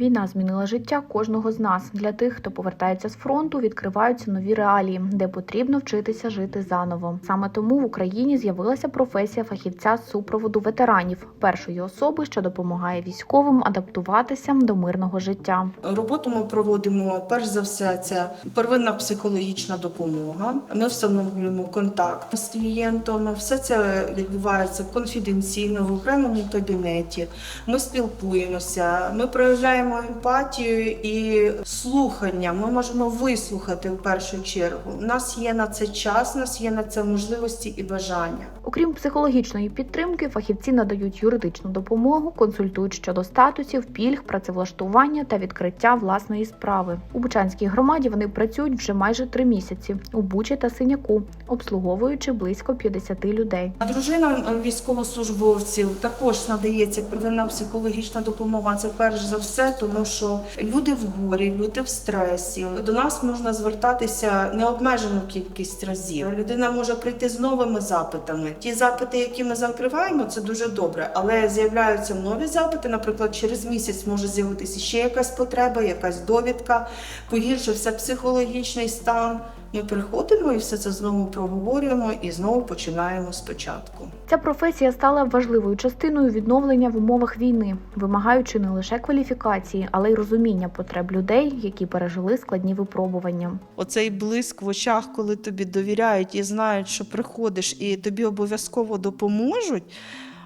Війна змінила життя кожного з нас. Для тих, хто повертається з фронту, відкриваються нові реалії, де потрібно вчитися жити заново. Саме тому в Україні з'явилася професія фахівця супроводу ветеранів, першої особи, що допомагає військовим адаптуватися до мирного життя. Роботу ми проводимо перш за все, це первинна психологічна допомога. Ми встановлюємо контакт з клієнтом. Все це відбувається конфіденційно в окремому кабінеті. Ми спілкуємося, ми проявляємо емпатію і слухання. Ми можемо вислухати в першу чергу. У нас є на це час, у нас є на це можливості і бажання. Окрім психологічної підтримки, фахівці надають юридичну допомогу, консультують щодо статусів, пільг, працевлаштування та відкриття власної справи. У Бучанській громаді вони працюють вже майже три місяці у Бучі та Синяку, обслуговуючи близько 50 людей. А Дружинам військовослужбовців також надається психологічна допомога. Це перш за все, тому що люди в горі, люди в стресі. До нас можна звертатися необмежену кількість разів. Людина може прийти з новими запитами. Ті запити, які ми закриваємо, це дуже добре. Але з'являються нові запити. Наприклад, через місяць може з'явитися ще якась потреба, якась довідка, погіршився психологічний стан. Ми приходимо і все це знову проговорюємо і знову починаємо спочатку. Ця професія стала важливою частиною відновлення в умовах війни, вимагаючи не лише кваліфікації, але й розуміння потреб людей, які пережили складні випробування. Оцей блиск в очах, коли тобі довіряють і знають, що приходиш, і тобі обов'язково допоможуть.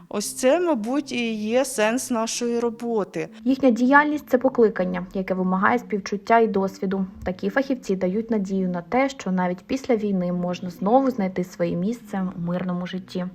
Ось це, мабуть, і є сенс нашої роботи. Їхня діяльність це покликання, яке вимагає співчуття і досвіду. Такі фахівці дають надію на те, що навіть після війни можна знову знайти своє місце у мирному житті.